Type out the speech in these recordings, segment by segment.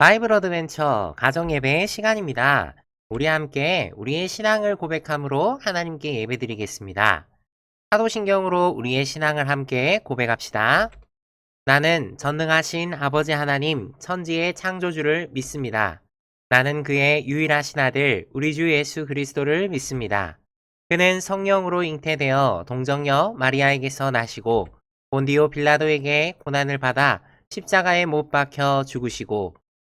바이블 어드벤처 가정 예배 시간입니다. 우리 함께 우리의 신앙을 고백함으로 하나님께 예배드리겠습니다. 사도신경으로 우리의 신앙을 함께 고백합시다. 나는 전능하신 아버지 하나님 천지의 창조주를 믿습니다. 나는 그의 유일하신 아들 우리 주 예수 그리스도를 믿습니다. 그는 성령으로 잉태되어 동정녀 마리아에게서 나시고 본디오 빌라도에게 고난을 받아 십자가에 못 박혀 죽으시고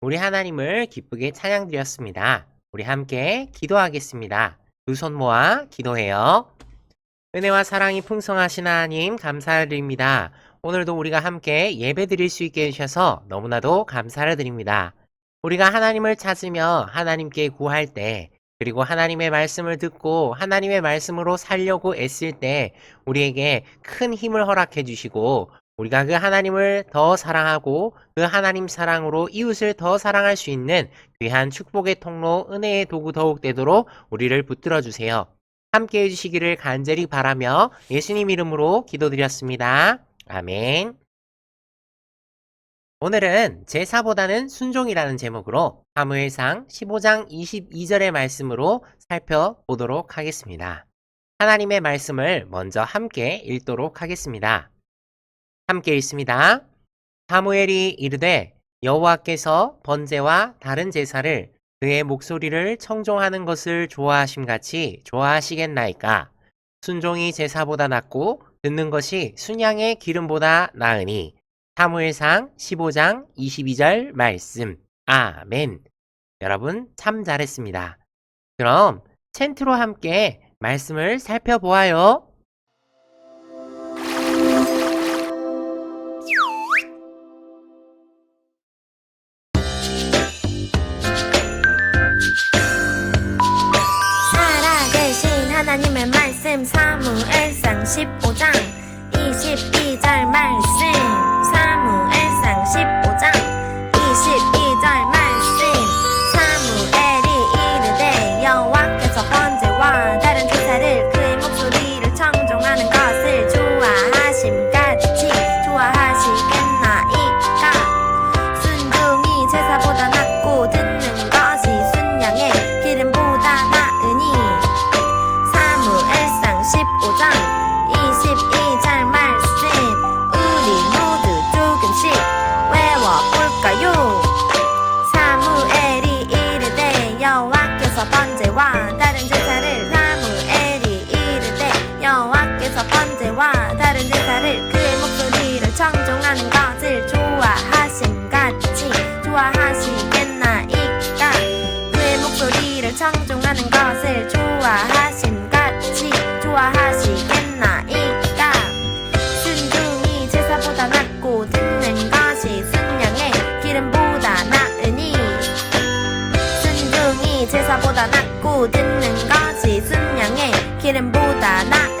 우리 하나님을 기쁘게 찬양드렸습니다. 우리 함께 기도하겠습니다. 두 손 모아 기도해요. 은혜와 사랑이 풍성하신 하나님 감사드립니다. 오늘도 우리가 함께 예배 드릴 수 있게 해주셔서 너무나도 감사를 드립니다. 우리가 하나님을 찾으며 하나님께 구할 때 그리고 하나님의 말씀을 듣고 하나님의 말씀으로 살려고 애쓸 때 우리에게 큰 힘을 허락해 주시고 우리가 그 하나님을 더 사랑하고 그 하나님 사랑으로 이웃을 더 사랑할 수 있는 귀한 축복의 통로 은혜의 도구 더욱 되도록 우리를 붙들어 주세요. 함께 해주시기를 간절히 바라며 예수님 이름으로 기도드렸습니다. 아멘. 오늘은 제사보다는 순종이라는 제목으로 사무엘상 15장 22절의 말씀으로 살펴보도록 하겠습니다. 하나님의 말씀을 먼저 함께 읽도록 하겠습니다. 함께 읽습니다. 사무엘이 이르되 여호와께서 번제와 다른 제사를 그의 목소리를 청종하는 것을 좋아하심 같이 좋아하시겠나이까 순종이 제사보다 낫고 듣는 것이 순양의 기름보다 나으니 사무엘상 15장 22절 말씀 아멘 여러분 참 잘했습니다. 그럼 챈트로 함께 말씀을 살펴보아요. 15장. 22절 말씀. 사무엘상 15장. 22절 말씀. 사무엘이 이르되 여호와께서 번제와 다른 제사를 그의 목소리를 청종하는 것을 좋아하심 같이 좋아하시겠나이까? 순종이 제사보다 낫고 듣는 것이 순양의 기름보다 나으니. 사무엘상 15장. 가사보다 낫고 듣는 것이 순명의 기름보다 나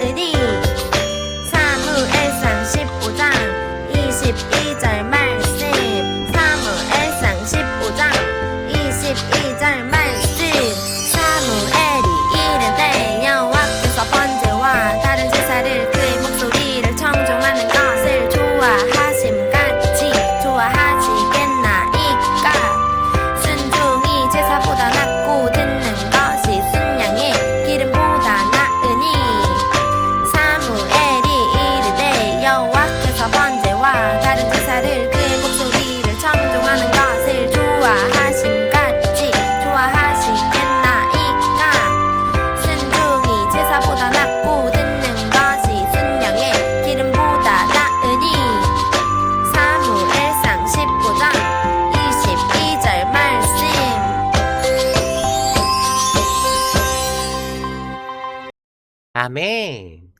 아멘.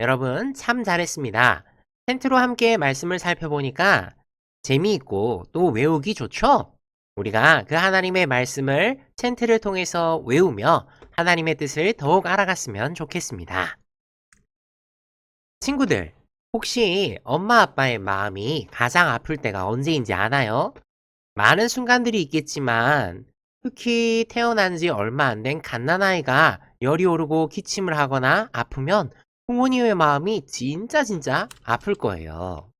여러분, 참 잘했습니다. 텐트로 함께 말씀을 살펴보니까 재미있고 또 외우기 좋죠? 우리가 그 하나님의 말씀을 텐트를 통해서 외우며 하나님의 뜻을 더욱 알아갔으면 좋겠습니다. 친구들, 혹시 엄마 아빠의 마음이 가장 아플 때가 언제인지 아나요? 많은 순간들이 있겠지만 특히 태어난 지 얼마 안 된 갓난아이가 열이 오르고 기침을 하거나 아프면 부모님의 마음이 진짜 진짜 아플 거예요.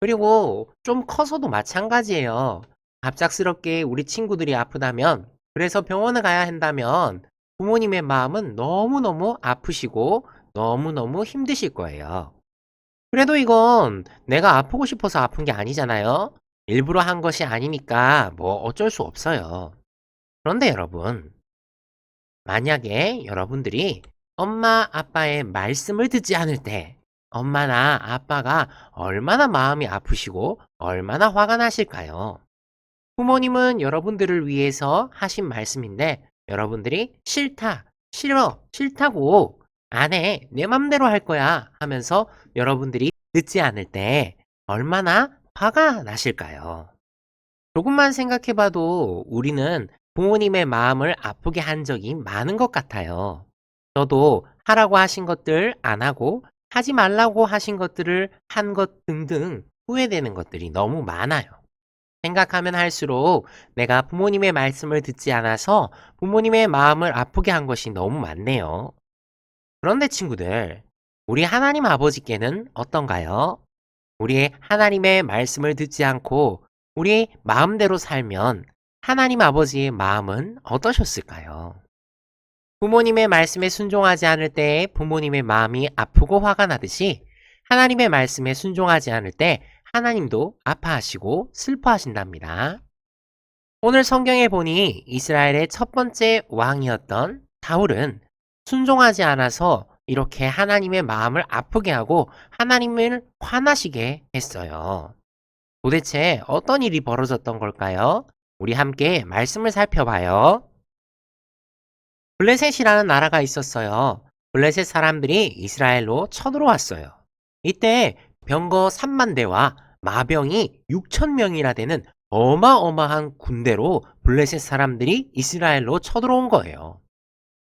그리고 좀 커서도 마찬가지예요. 갑작스럽게 우리 친구들이 아프다면, 그래서 병원을 가야 한다면 부모님의 마음은 너무너무 아프시고 너무너무 힘드실 거예요. 그래도 이건 내가 아프고 싶어서 아픈 게 아니잖아요. 일부러 한 것이 아니니까 뭐 어쩔 수 없어요. 그런데 여러분, 만약에 여러분들이 엄마, 아빠의 말씀을 듣지 않을 때, 엄마나 아빠가 얼마나 마음이 아프시고 얼마나 화가 나실까요? 부모님은 여러분들을 위해서 하신 말씀인데, 여러분들이 싫다, 싫어, 싫다고, 안 해, 내 맘대로 할 거야 하면서 여러분들이 듣지 않을 때, 얼마나 화가 나실까요? 조금만 생각해봐도 우리는 부모님의 마음을 아프게 한 적이 많은 것 같아요. 저도 하라고 하신 것들 안 하고 하지 말라고 하신 것들을 한 것 등등 후회되는 것들이 너무 많아요. 생각하면 할수록 내가 부모님의 말씀을 듣지 않아서 부모님의 마음을 아프게 한 것이 너무 많네요. 그런데 친구들, 우리 하나님 아버지께는 어떤가요? 우리 하나님의 말씀을 듣지 않고 우리 마음대로 살면 하나님 아버지의 마음은 어떠셨을까요? 부모님의 말씀에 순종하지 않을 때 부모님의 마음이 아프고 화가 나듯이 하나님의 말씀에 순종하지 않을 때 하나님도 아파하시고 슬퍼하신답니다. 오늘 성경에 보니 이스라엘의 첫 번째 왕이었던 다울은 순종하지 않아서 이렇게 하나님의 마음을 아프게 하고 하나님을 화나시게 했어요. 도대체 어떤 일이 벌어졌던 걸까요? 우리 함께 말씀을 살펴봐요. 블레셋이라는 나라가 있었어요. 블레셋 사람들이 이스라엘로 쳐들어왔어요. 이때 병거 3만 대와 마병이 6천 명이나 되는 어마어마한 군대로 블레셋 사람들이 이스라엘로 쳐들어온 거예요.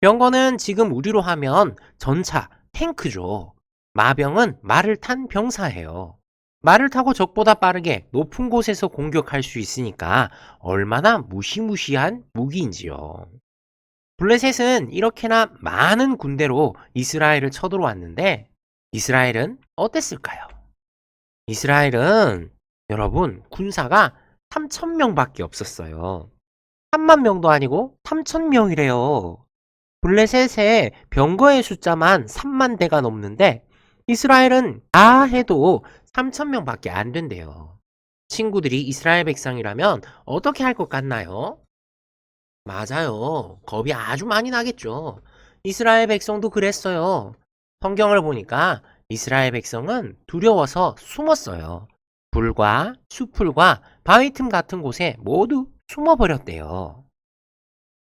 병거는 지금 우리로 하면 전차, 탱크죠. 마병은 말을 탄 병사예요. 말을 타고 적보다 빠르게 높은 곳에서 공격할 수 있으니까 얼마나 무시무시한 무기인지요. 블레셋은 이렇게나 많은 군대로 이스라엘을 쳐들어왔는데 이스라엘은 어땠을까요? 이스라엘은 여러분 군사가 3천 명 밖에 없었어요. 3만 명도 아니고 3천 명이래요. 블레셋의 병거의 숫자만 3만 대가 넘는데 이스라엘은 다 해도 3천 명밖에 안 된대요. 친구들이 이스라엘 백성이라면 어떻게 할 것 같나요? 맞아요. 겁이 아주 많이 나겠죠. 이스라엘 백성도 그랬어요. 성경을 보니까 이스라엘 백성은 두려워서 숨었어요. 불과 수풀과 바위 틈 같은 곳에 모두 숨어버렸대요.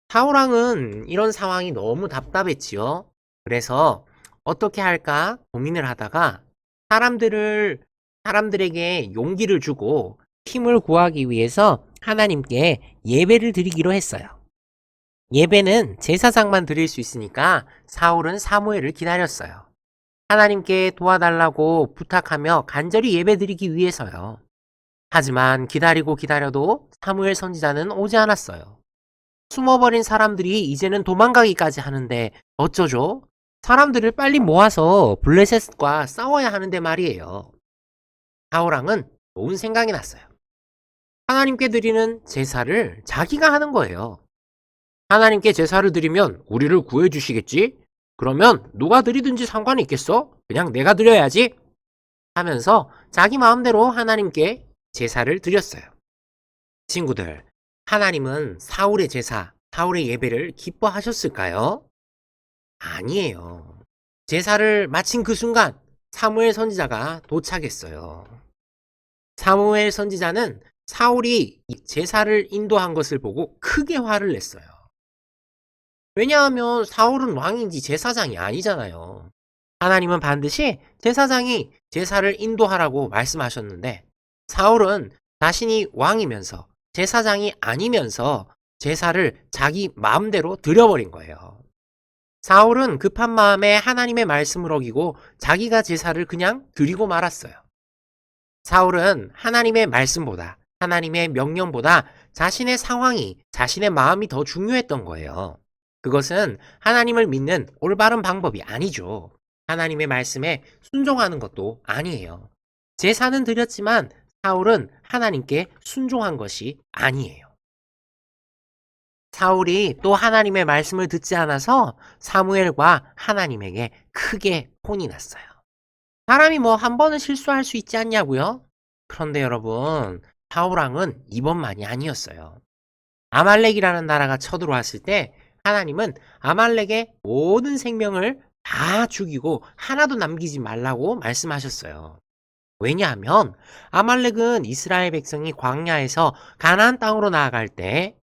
사우랑은 이런 상황이 너무 답답했지요. 그래서 어떻게 할까 고민을 하다가 사람들을 사람들에게 용기를 주고 힘을 구하기 위해서 하나님께 예배를 드리기로 했어요. 예배는 제사장만 드릴 수 있으니까 사울은 사무엘을 기다렸어요. 하나님께 도와달라고 부탁하며 간절히 예배 드리기 위해서요. 하지만 기다리고 기다려도 사무엘 선지자는 오지 않았어요. 숨어버린 사람들이 이제는 도망가기까지 하는데 어쩌죠? 사람들을 빨리 모아서 블레셋과 싸워야 하는데 말이에요. 사울왕은 좋은 생각이 났어요. 하나님께 드리는 제사를 자기가 하는 거예요. 하나님께 제사를 드리면 우리를 구해주시겠지? 그러면 누가 드리든지 상관이 있겠어? 그냥 내가 드려야지. 하면서 자기 마음대로 하나님께 제사를 드렸어요. 친구들, 하나님은 사울의 제사, 사울의 예배를 기뻐하셨을까요? 아니에요. 제사를 마친 그 순간 사무엘 선지자가 도착했어요. 사무엘 선지자는 사울이 이 제사를 인도한 것을 보고 크게 화를 냈어요. 왜냐하면 사울은 왕인지 제사장이 아니잖아요. 하나님은 반드시 제사장이 제사를 인도하라고 말씀하셨는데 사울은 자신이 왕이면서 제사장이 아니면서 제사를 자기 마음대로 드려버린 거예요. 사울은 급한 마음에 하나님의 말씀을 어기고 자기가 제사를 그냥 드리고 말았어요. 사울은 하나님의 말씀보다 하나님의 명령보다 자신의 상황이 자신의 마음이 더 중요했던 거예요. 그것은 하나님을 믿는 올바른 방법이 아니죠. 하나님의 말씀에 순종하는 것도 아니에요. 제사는 드렸지만 사울은 하나님께 순종한 것이 아니에요. 사울이 또 하나님의 말씀을 듣지 않아서 사무엘과 하나님에게 크게 혼이 났어요. 사람이 뭐 한 번은 실수할 수 있지 않냐고요? 그런데 여러분, 사울왕은 이번만이 아니었어요. 아말렉이라는 나라가 쳐들어왔을 때 하나님은 아말렉의 모든 생명을 다 죽이고 하나도 남기지 말라고 말씀하셨어요. 왜냐하면 아말렉은 이스라엘 백성이 광야에서 가나안 땅으로 나아갈 때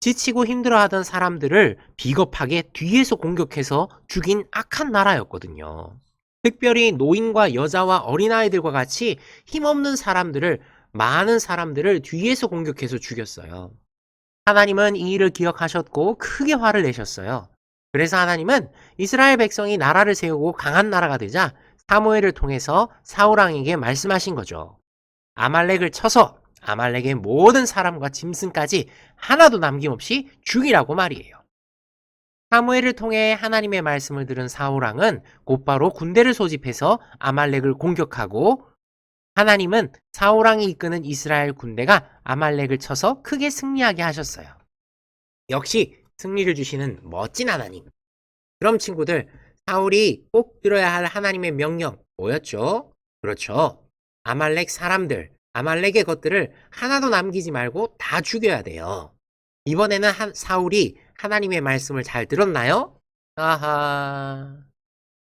지치고 힘들어하던 사람들을 비겁하게 뒤에서 공격해서 죽인 악한 나라였거든요. 특별히 노인과 여자와 어린아이들과 같이 힘없는 사람들을 많은 사람들을 뒤에서 공격해서 죽였어요. 하나님은 이 일을 기억하셨고 크게 화를 내셨어요. 그래서 하나님은 이스라엘 백성이 나라를 세우고 강한 나라가 되자 사무엘을 통해서 사울왕에게 말씀하신 거죠. 아말렉을 쳐서 아말렉의 모든 사람과 짐승까지 하나도 남김없이 죽이라고 말이에요. 사무엘을 통해 하나님의 말씀을 들은 사울왕은 곧바로 군대를 소집해서 아말렉을 공격하고 하나님은 사울왕이 이끄는 이스라엘 군대가 아말렉을 쳐서 크게 승리하게 하셨어요. 역시 승리를 주시는 멋진 하나님. 그럼 친구들, 사울이 꼭 들어야 할 하나님의 명령 뭐였죠? 그렇죠. 아말렉 사람들, 아말렉의 것들을 하나도 남기지 말고 다 죽여야 돼요. 이번에는 한- 사울이 하나님의 말씀을 잘 들었나요? 아하.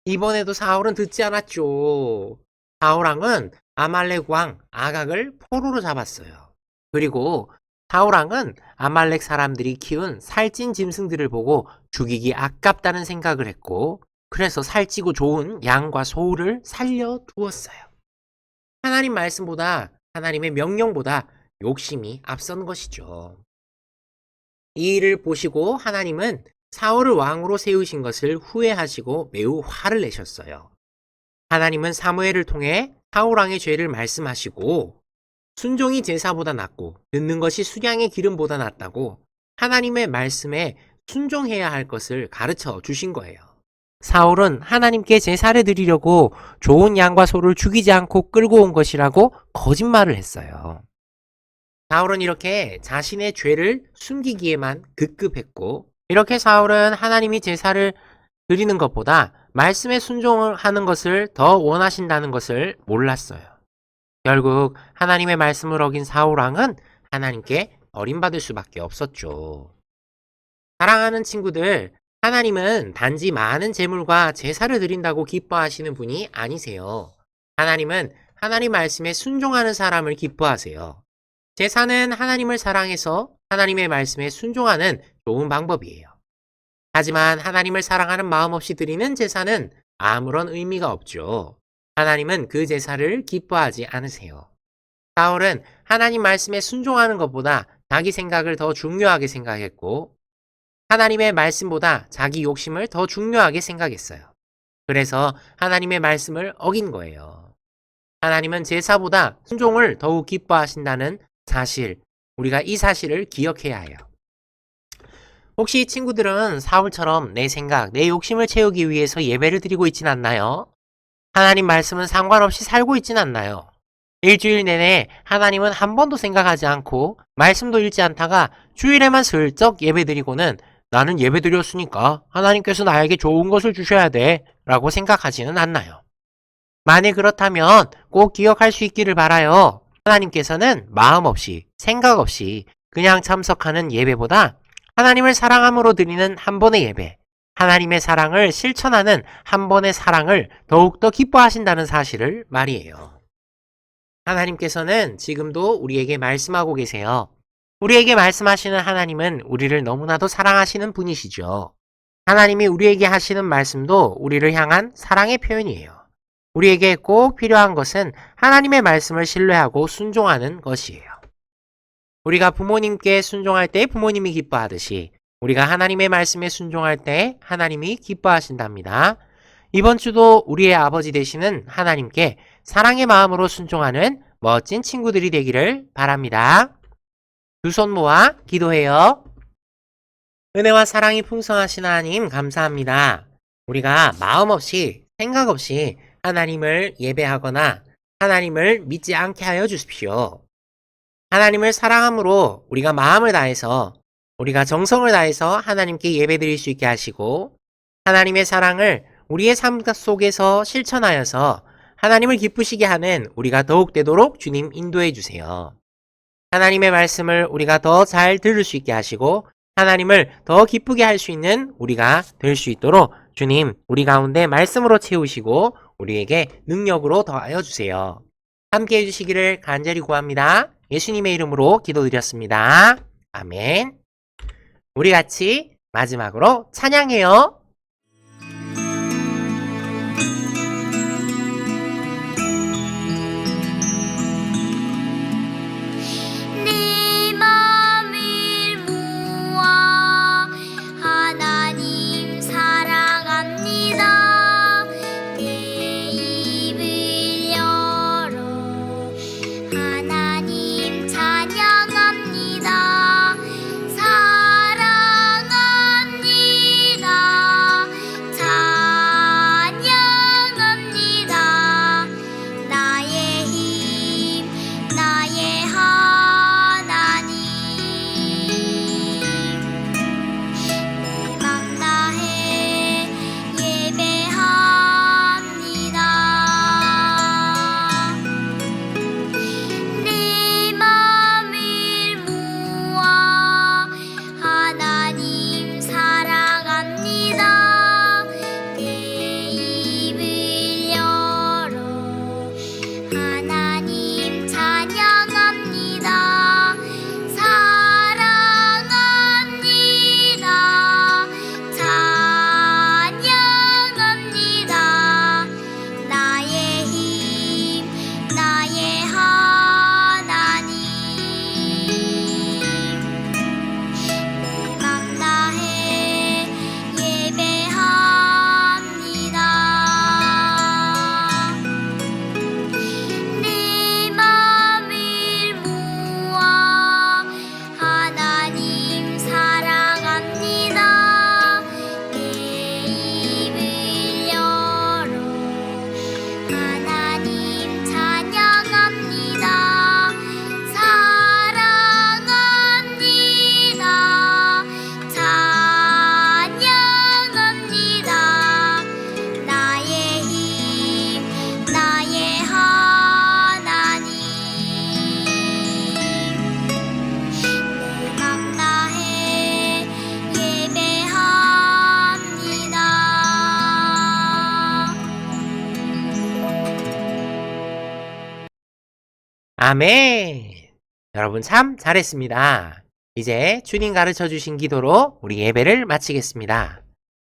이번에도 사울은 듣지 않았죠. 사울왕은 아말렉 왕 아각을 포로로 잡았어요. 그리고 사울왕은 아말렉 사람들이 키운 살찐 짐승들을 보고 죽이기 아깝다는 생각을 했고 그래서 살찌고 좋은 양과 소를 살려두었어요. 하나님 말씀보다 하나님의 명령보다 욕심이 앞선 것이죠. 이 일을 보시고 하나님은 사울을 왕으로 세우신 것을 후회하시고 매우 화를 내셨어요. 하나님은 사무엘을 통해 사울 왕의 죄를 말씀하시고 순종이 제사보다 낫고 듣는 것이 수량의 기름보다 낫다고 하나님의 말씀에 순종해야 할 것을 가르쳐 주신 거예요. 사울은 하나님께 제사를 드리려고 좋은 양과 소를 죽이지 않고 끌고 온 것이라고 거짓말을 했어요. 사울은 이렇게 자신의 죄를 숨기기에만 급급했고 이렇게 사울은 하나님이 제사를 드리는 것보다 말씀에 순종을 하는 것을 더 원하신다는 것을 몰랐어요. 결국 하나님의 말씀을 어긴 사울왕은 하나님께 버림받을 수밖에 없었죠. 사랑하는 친구들, 하나님은 단지 많은 재물과 제사를 드린다고 기뻐하시는 분이 아니세요. 하나님은 하나님 말씀에 순종하는 사람을 기뻐하세요. 제사는 하나님을 사랑해서 하나님의 말씀에 순종하는 좋은 방법이에요. 하지만 하나님을 사랑하는 마음 없이 드리는 제사는 아무런 의미가 없죠. 하나님은 그 제사를 기뻐하지 않으세요. 사울은 하나님 말씀에 순종하는 것보다 자기 생각을 더 중요하게 생각했고, 하나님의 말씀보다 자기 욕심을 더 중요하게 생각했어요. 그래서 하나님의 말씀을 어긴 거예요. 하나님은 제사보다 순종을 더욱 기뻐하신다는 사실, 우리가 이 사실을 기억해야 해요. 혹시 친구들은 사울처럼 내 생각, 내 욕심을 채우기 위해서 예배를 드리고 있진 않나요? 하나님 말씀은 상관없이 살고 있진 않나요? 일주일 내내 하나님은 한 번도 생각하지 않고 말씀도 읽지 않다가 주일에만 슬쩍 예배드리고는 나는 예배드렸으니까 하나님께서 나에게 좋은 것을 주셔야 돼 라고 생각하지는 않나요? 만일 그렇다면 꼭 기억할 수 있기를 바라요. 하나님께서는 마음 없이 생각 없이 그냥 참석하는 예배보다 하나님을 사랑함으로 드리는 한 번의 예배, 하나님의 사랑을 실천하는 한 번의 사랑을 더욱더 기뻐하신다는 사실을 말이에요. 하나님께서는 지금도 우리에게 말씀하고 계세요. 우리에게 말씀하시는 하나님은 우리를 너무나도 사랑하시는 분이시죠. 하나님이 우리에게 하시는 말씀도 우리를 향한 사랑의 표현이에요. 우리에게 꼭 필요한 것은 하나님의 말씀을 신뢰하고 순종하는 것이에요. 우리가 부모님께 순종할 때 부모님이 기뻐하듯이 우리가 하나님의 말씀에 순종할 때 하나님이 기뻐하신답니다. 이번 주도 우리의 아버지 되시는 하나님께 사랑의 마음으로 순종하는 멋진 친구들이 되기를 바랍니다. 두 손 모아 기도해요. 은혜와 사랑이 풍성하신 하나님 감사합니다. 우리가 마음 없이 생각 없이 하나님을 예배하거나 하나님을 믿지 않게 하여 주십시오. 하나님을 사랑함으로 우리가 마음을 다해서 우리가 정성을 다해서 하나님께 예배드릴 수 있게 하시고 하나님의 사랑을 우리의 삶 속에서 실천하여서 하나님을 기쁘시게 하는 우리가 더욱 되도록 주님 인도해 주세요. 하나님의 말씀을 우리가 더 잘 들을 수 있게 하시고 하나님을 더 기쁘게 할 수 있는 우리가 될 수 있도록 주님 우리 가운데 말씀으로 채우시고 우리에게 능력으로 더하여 주세요. 함께 해주시기를 간절히 구합니다. 예수님의 이름으로 기도드렸습니다. 아멘. 우리 같이 마지막으로 찬양해요. 아멘. 여러분 참 잘했습니다. 이제 주님 가르쳐 주신 기도로 우리 예배를 마치겠습니다.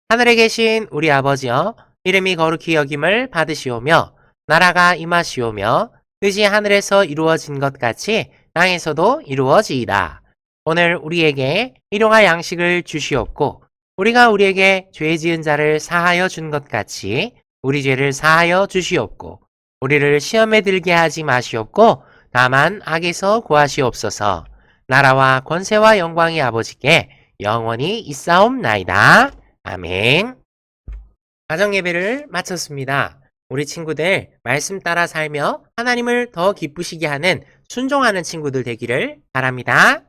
하늘에 계신 우리 아버지여, 이름이 거룩히 여김을 받으시오며, 나라가 임하시오며, 뜻이 하늘에서 이루어진 것 같이 땅에서도 이루어지이다. 오늘 우리에게 일용할 양식을 주시옵고, 우리가 우리에게 죄 지은 자를 사하여 준 것 같이 우리 죄를 사하여 주시옵고 우리를 시험에 들게 하지 마시옵고 다만 악에서 구하시옵소서 나라와 권세와 영광이 아버지께 영원히 있사옵나이다. 아멘. 가정 예배를 마쳤습니다. 우리 친구들 말씀 따라 살며 하나님을 더 기쁘시게 하는 순종하는 친구들 되기를 바랍니다.